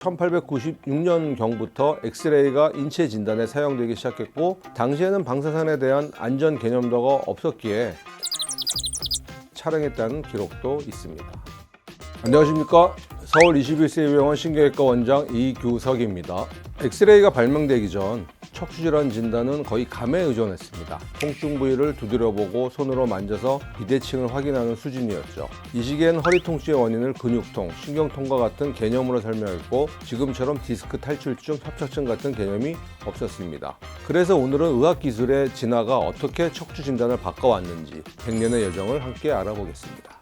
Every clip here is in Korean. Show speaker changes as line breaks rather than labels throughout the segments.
1896년경부터 엑스레이가 인체 진단에 사용되기 시작했고 당시에는 방사선에 대한 안전 개념도가 없었기에 촬영했다는 기록도 있습니다. 안녕하십니까? 서울 21세기 병원 신경외과 원장 이규석입니다. 엑스레이가 발명되기 전 척추질환 진단은 거의 감에 의존했습니다. 통증 부위를 두드려보고 손으로 만져서 비대칭을 확인하는 수준이었죠. 이 시기엔 허리 통증의 원인을 근육통, 신경통과 같은 개념으로 설명했고 지금처럼 디스크 탈출증, 협착증 같은 개념이 없었습니다. 그래서 오늘은 의학기술의 진화가 어떻게 척추 진단을 바꿔왔는지 100년의 여정을 함께 알아보겠습니다.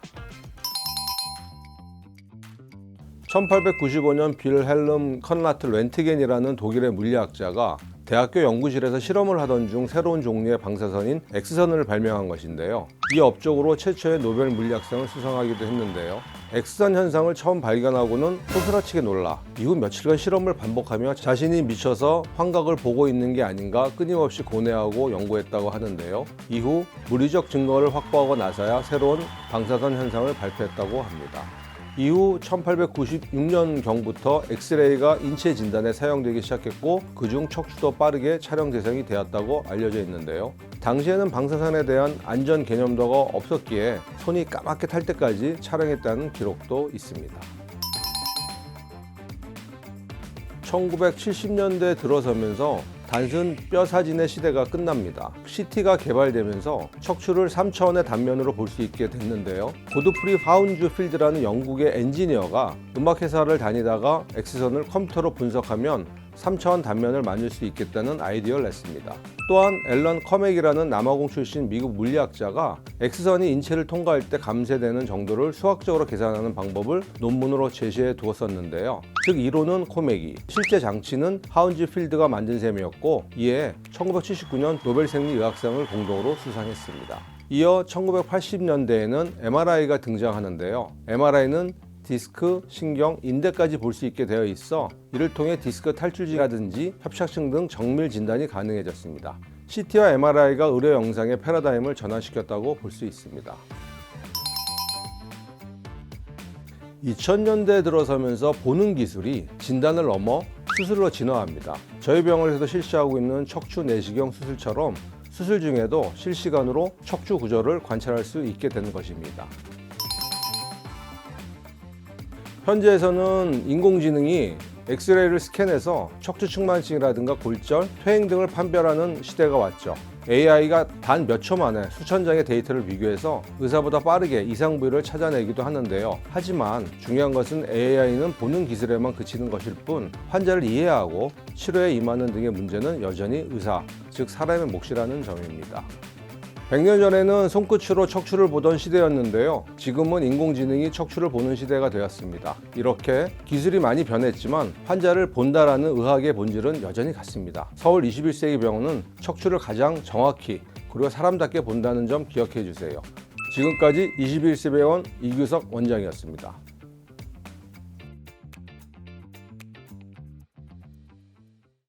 1895년 빌헬름 컨라트 렌트겐이라는 독일의 물리학자가 대학교 연구실에서 실험을 하던 중 새로운 종류의 방사선인 X선을 발명한 것인데요. 이 업적으로 최초의 노벨 물리학상을 수상하기도 했는데요. X선 현상을 처음 발견하고는 소스라치게 놀라 이후 며칠간 실험을 반복하며 자신이 미쳐서 환각을 보고 있는 게 아닌가 끊임없이 고뇌하고 연구했다고 하는데요. 이후 물리적 증거를 확보하고 나서야 새로운 방사선 현상을 발표했다고 합니다. 이후 1896년경부터 엑스레이가 인체 진단에 사용되기 시작했고 그중 척추도 빠르게 촬영 대상이 되었다고 알려져 있는데요. 당시에는 방사선에 대한 안전 개념도가 없었기에 손이 까맣게 탈 때까지 촬영했다는 기록도 있습니다. 1970년대 들어서면서 단순 뼈 사진의 시대가 끝납니다. CT가 개발되면서 척추를 3차원의 단면으로 볼 수 있게 됐는데요. 고드프리 하운즈필드라는 영국의 엔지니어가 음악회사를 다니다가 X선을 컴퓨터로 분석하면 3차원 단면을 만들 수 있겠다는 아이디어를 냈습니다. 또한 앨런 커맥이라는 남아공 출신 미국 물리학자가 X선이 인체를 통과할 때 감쇄되는 정도를 수학적으로 계산하는 방법을 논문으로 제시해 두었었는데요. 즉 이론은 코맥이, 실제 장치는 하운지 필드가 만든 셈이었고 이에 1979년 노벨 생리의학상을 공동으로 수상했습니다. 이어 1980년대에는 MRI가 등장하는데요. MRI는 디스크, 신경, 인대까지 볼 수 있게 되어 있어 이를 통해 디스크 탈출지라든지 협착증 등 정밀 진단이 가능해졌습니다. CT와 MRI가 의료 영상의 패러다임을 전환시켰다고 볼 수 있습니다. 2000년대에 들어서면서 보는 기술이 진단을 넘어 수술로 진화합니다. 저희 병원에서도 실시하고 있는 척추 내시경 수술처럼 수술 중에도 실시간으로 척추 구조를 관찰할 수 있게 되는 것입니다. 현재에서는 인공지능이 엑스레이를 스캔해서 척추 측만증이라든가 골절, 퇴행 등을 판별하는 시대가 왔죠. AI가 단 몇 초 만에 수천 장의 데이터를 비교해서 의사보다 빠르게 이상 부위를 찾아내기도 하는데요. 하지만 중요한 것은 AI는 보는 기술에만 그치는 것일 뿐 환자를 이해하고 치료에 임하는 등의 문제는 여전히 의사, 즉 사람의 몫이라는 점입니다. 100년 전에는 손끝으로 척추를 보던 시대였는데요. 지금은 인공지능이 척추를 보는 시대가 되었습니다. 이렇게 기술이 많이 변했지만 환자를 본다라는 의학의 본질은 여전히 같습니다. 서울 21세기 병원은 척추를 가장 정확히 그리고 사람답게 본다는 점 기억해 주세요. 지금까지 21세 병원 이규석 원장이었습니다.